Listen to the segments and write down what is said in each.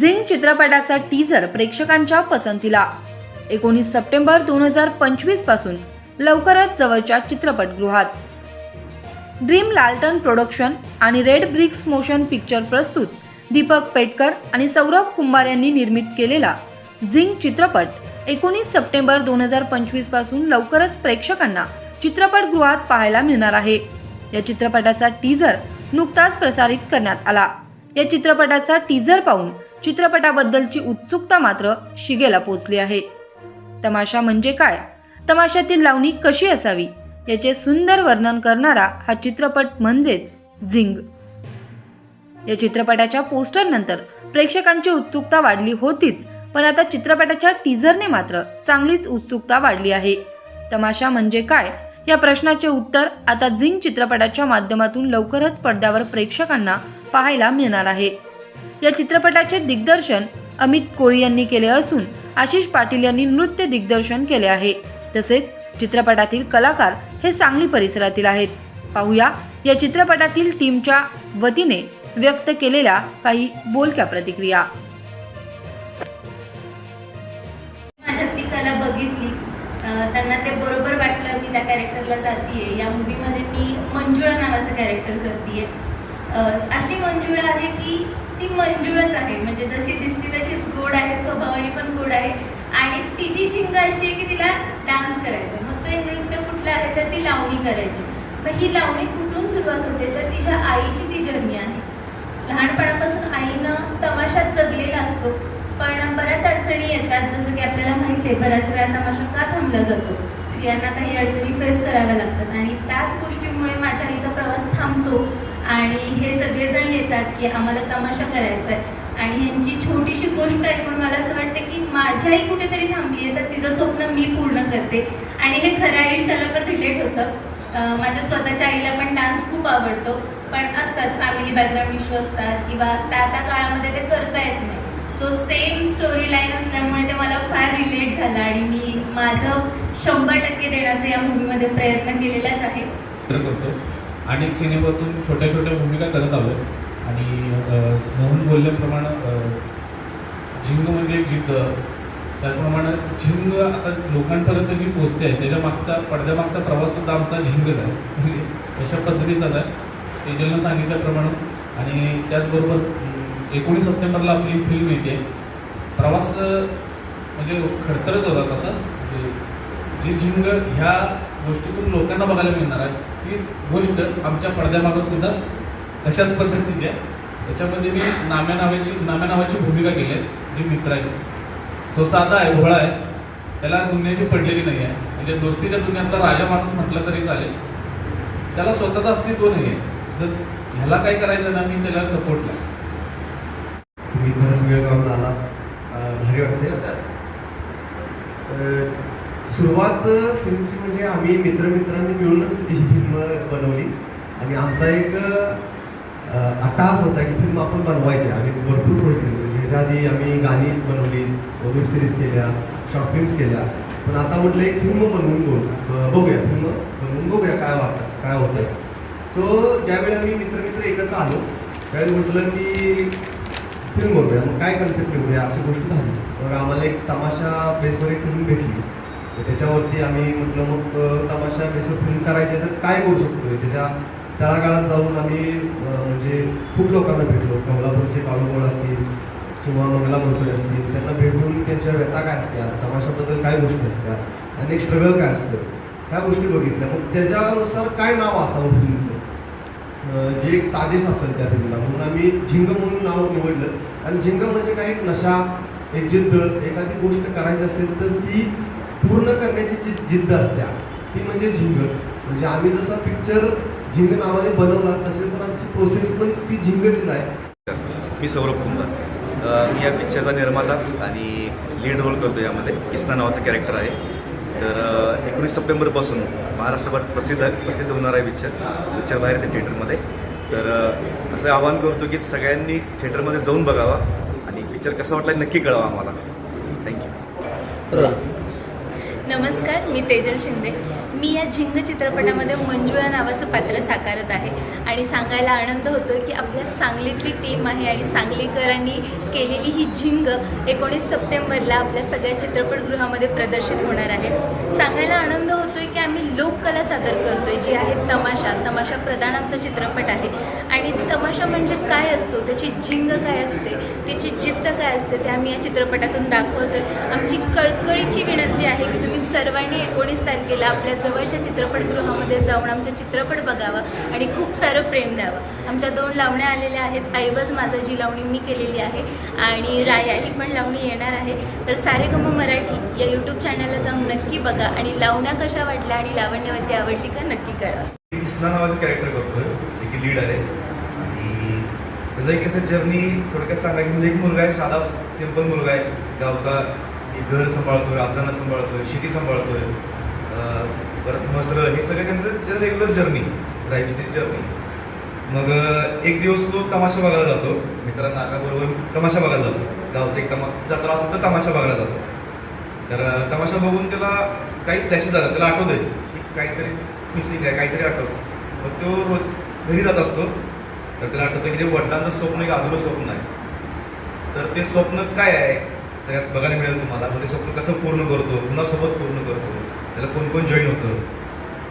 झिंग चित्रपटाचा टीजर प्रेक्षकांच्या पसंतीला. एकोणीस सप्टेंबर दोन हजार पंचवीसपासून लवकरच जवळच्या चित्रपटगृहात. ड्रीम लालटन प्रोडक्शन आणि रेड ब्रिक्स मोशन पिक्चर प्रस्तुत दीपक पेटकर आणि सौरभ कुंभार यांनी निर्मित केलेला झिंग चित्रपट एकोणीस सप्टेंबर दोन हजार पंचवीसपासून लवकरच प्रेक्षकांना चित्रपटगृहात पाहायला मिळणार आहे. या चित्रपटाचा टीजर नुकताच प्रसारित करण्यात आला. या चित्रपटाचा टीजर पाहून चित्रपटाबद्दलची उत्सुकता मात्र शिगेला पोचली आहे. तमाशा म्हणजे काय? तमाशातील लावणी कशी असावी? याचे सुंदर वर्णन करणारा हा चित्रपट म्हणजेच झिंग. या चित्रपटाच्या पोस्टरनंतर प्रेक्षकांची उत्सुकता वाढली होतीच पण आता चित्रपटाच्या टीझरने मात्र चांगलीच उत्सुकता वाढली आहे. तमाशा म्हणजे काय? या प्रश्नाचे उत्तर आता झिंग चित्रपटाच्या माध्यमातून लवकरच पडद्यावर प्रेक्षकांना पाहायला मिळणार आहे. या चित्रपटाचे दिग्दर्शन अमित कोळी यांनी केले असून आशिष पाटील यांनी नृत्य दिग्दर्शन केले आहे. तसेच चित्रपटातील कलाकार हे सांगली परिसरातील आहेत. पाहूया या चित्रपटातील टीमच्या वतीने व्यक्त केलेल्या काही बोलक्या प्रतिक्रिया. माझ्यात ती कला बघितली. त्यांना ते बरोबर वाटलं मी त्या कॅरेक्टरला जातीये. या मूवीमध्ये मी मंजुळा नावाचं कॅरेक्टर करतीये. अशी मंजुळा आहे की ती मंजूळच आहे. म्हणजे जशी दिसती तशीच गोड आहे स्वभावाने पण गोड आहे. आणि तिची चिंगा अशी आहे की तिला डान्स करायचा. मग ते नृत्य कुठलं आहे तर ती लावणी करायची. मग ही लावणी कुठून सुरुवात होते तर तिच्या आईची ती जर्नी आहे. लहानपणापासून आईनं तमाशात जगलेला असतो. पण बऱ्याच अडचणी येतात. जसं की आपल्याला माहिती आहे बऱ्याच वेळा तमाशा का थांबला जातो? स्त्रियांना काही अडचणी फेस कराव्या लागतात. आणि त्याच गोष्टीमुळे माझ्या आईचा प्रवास थांबतो. आणि हे सगळेजण येतात की आम्हाला तमाशा करायचा आहे आणि यांची छोटीशी गोष्ट आहे पण मला असं वाटतं की माझी आई कुठेतरी थांबली आहे तर तिचं स्वप्न मी पूर्ण करते. आणि हे खऱ्या आयुष्याला पण रिलेट होतं. माझ्या स्वतःच्या आईला पण डान्स खूप आवडतो पण असतात फॅमिली बॅकग्राऊंड इश्यू असतात किंवा त्या त्या काळामध्ये ते करता येत नाही. सो सेम स्टोरी लाईन असल्यामुळे ते मला फार रिलेट झालं आणि मी माझं शंभर टक्के देण्याचा या मूवीमध्ये प्रयत्न केलेलाच आहे. अनेक सिनेमातून छोट्या छोट्या भूमिका करत आलो आणि मोहन बोलल्याप्रमाणे झिंग म्हणजे एक जिद्द. त्याचप्रमाणे झिंग आता लोकांपर्यंत जी पोचते आहे त्याच्या मागचा पडद्यामागचा प्रवाससुद्धा आमचा झिंगच आहे. म्हणजे अशा पद्धतीचाच आहे. तेजलनं सांगितल्याप्रमाणे. आणि त्याचबरोबर एकोणीस सप्टेंबरला आपली फिल्म येते. प्रवास म्हणजे खडतरच होता तसा. म्हणजे जी झिंग ह्या गोष्टीतून लोकांना बघायला मिळणार आहे. तीच गोष्ट आमच्या पडद्यामागं सुद्धा तशाच पद्धतीची आहे. त्याच्यामध्ये मी नाम्या नावाची नाम्या नावाची भूमिका केली आहे जी मित्राची. तो साधा आहे भोळा आहे. त्याला दुनियाची पडलेली नाही आहे. म्हणजे दोस्तीच्या दुनियातला राजा माणूस म्हटलं तरी चालेल. त्याला स्वतःचं अस्तित्व नाही आहे. जर ह्याला काय करायचं ना मी त्याला सपोर्टला तुम्ही खरंच वेळ आला. भारी वाटते अं, सुरुवात फिल्मची म्हणजे आम्ही मित्रमित्रांनी मिळूनच ही फिल्म बनवली. आणि आमचा एक आटास होता की फिल्म आपण बनवायची. आम्ही भरपूर प्रोजेक्ट केले. म्हणजे आधी आम्ही गाणी बनवली वेब सिरीज केल्या शॉर्ट फिल्म्स केल्या. पण आता म्हटलं एक फिल्म बनवून बघू बघूया फिल्म बनवून बघूया काय वाटतं काय होतंय. सो ज्यावेळी आम्ही मित्रमित्र एकत्र आलो त्यावेळी म्हटलं की फिल्म बनवूया मग काय कन्सेप्ट घेऊया अशी गोष्ट झाली. तर आम्हाला एक तमाशा बेसवर एक फिल्म भेटली. त्याच्यावरती आम्ही म्हटलं मग तमाशा बेसवर फिल्म करायचे? तर काय करू शकतो? त्याच्या तळागाळात जाऊन आम्ही म्हणजे खूप लोकांना भेटलो. कमलापूरचे काळूमोळ असतील किंवा मंगला बनसोडे असतील त्यांना भेटून त्यांच्या व्यथा काय असत्या तमाशाबद्दल काय गोष्टी असत्या आणि स्ट्रगल काय असतं? ह्या गोष्टी बघितल्या. मग त्याच्यानुसार काय नाव असावं फिल्मचं जे एक साजेश असेल त्या फिल्मला म्हणून आम्ही झिंग म्हणून नाव निवडलं. आणि झिंग म्हणजे काय? एक नशा एक जिद्द एखादी गोष्ट करायची असेल तर ती पूर्ण करण्याची जी जिद्द असत्या ती म्हणजे झिंग म्हणजे आम्ही जसा पिक्चर झिंग नावाने बनवला तसे पण आमची प्रोसेस पण ती झिंगचीच आहे. मी सौरभ कुंभार. मी या पिक्चरचा निर्माता आणि लीड रोल करतो यामध्ये. किस्ना नावाचं कॅरेक्टर आहे. तर एकोणीस सप्टेंबरपासून महाराष्ट्रभर प्रसिद्ध प्रसिद्ध होणार आहे पिक्चर पिक्चर बाहेर येते थिएटरमध्ये तर असं आवाहन करतो की सगळ्यांनी थिएटरमध्ये जाऊन बघावा आणि पिक्चर कसा वाटला नक्की कळवा आम्हाला. थँक्यू नमस्कार मी तेजल शिंदे. मी या झिंग चित्रपटामध्ये मंजुळा नावाचं पात्र साकारत आहे. आणि सांगायला आनंद होतो की आपल्या सांगलीतली टीम आहे आणि सांगलीकरांनी केलेली ही झिंग एकोणीस सप्टेंबरला आपल्या सगळ्या चित्रपटगृहामध्ये प्रदर्शित होणार आहे. सांगायला आनंद होतोय की आम्ही लोककला सादर करतोय जी आहे तमाशा. तमाशा प्रधान आमचा चित्रपट आहे. आणि तमाशा म्हणजे काय असतो? त्याची झिंग काय असते? तिची जिद्द काय असते? ते आम्ही या चित्रपटातून दाखवतोय. आमची कळकळीची विनंती आहे की तुम्ही सर्वांनी एकोणीस तारखेला आपल्या जवळच्या चित्रपटगृहामध्ये जाऊन आमचा चित्रपट बघावा आणि खूप सारं प्रेम द्यावं. आमच्या दोन लावण्या आलेल्या आहेत. ऐवज माझा जी लावणी मी केलेली आहे आणि राया ही पण लावणी येणार आहे. तर सारेगम मराठी या यूट्यूब चॅनलला जाऊन नक्की बघा आणि लावण्या कशा वाटल्या आणि लावण्यवती आवडली का नक्की कळवा. कृष्णा नावाचं कॅरेक्टर करतोय की लीड आहे. आणि त्याचं एक असं जर्नी थोडक्यात सांगायची म्हणजे एक मुलगा आहे साधा सिंपल मुलगा आहे. गावचा घर सांभाळतोय आजांना सांभाळतोय शेती सांभाळतोय. परत मसरं हे सगळे त्यांचं त्याचं रेग्युलर जर्नी राहायची जर्नी मग एक दिवस तो तमाशा बघायला जातो. मित्रांना नागाबरोबर तमाशा बघायला जातो. गावचा एक तमा जत्रा असेल तर तमाशा बघायला जातो. तर तमाशा बघून त्याला काही फ्लॅशेस झाला त्याला आठवतंय की काहीतरी मिसिंग आहे काहीतरी आठवतं मग तो रोज घरी जात असतो. तर त्याला आठवतं की ते वडिलांचं स्वप्न एक अधुरं स्वप्न आहे. तर ते स्वप्न काय आहे? त्यात बघायला मिळेल तुम्हाला. मग ते स्वप्न कसं पूर्ण करतो? कुणासोबत पूर्ण करतो? त्याला कोण कोण जॉईन होतं?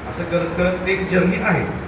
असं करत करत ते एक जर्नी आहे.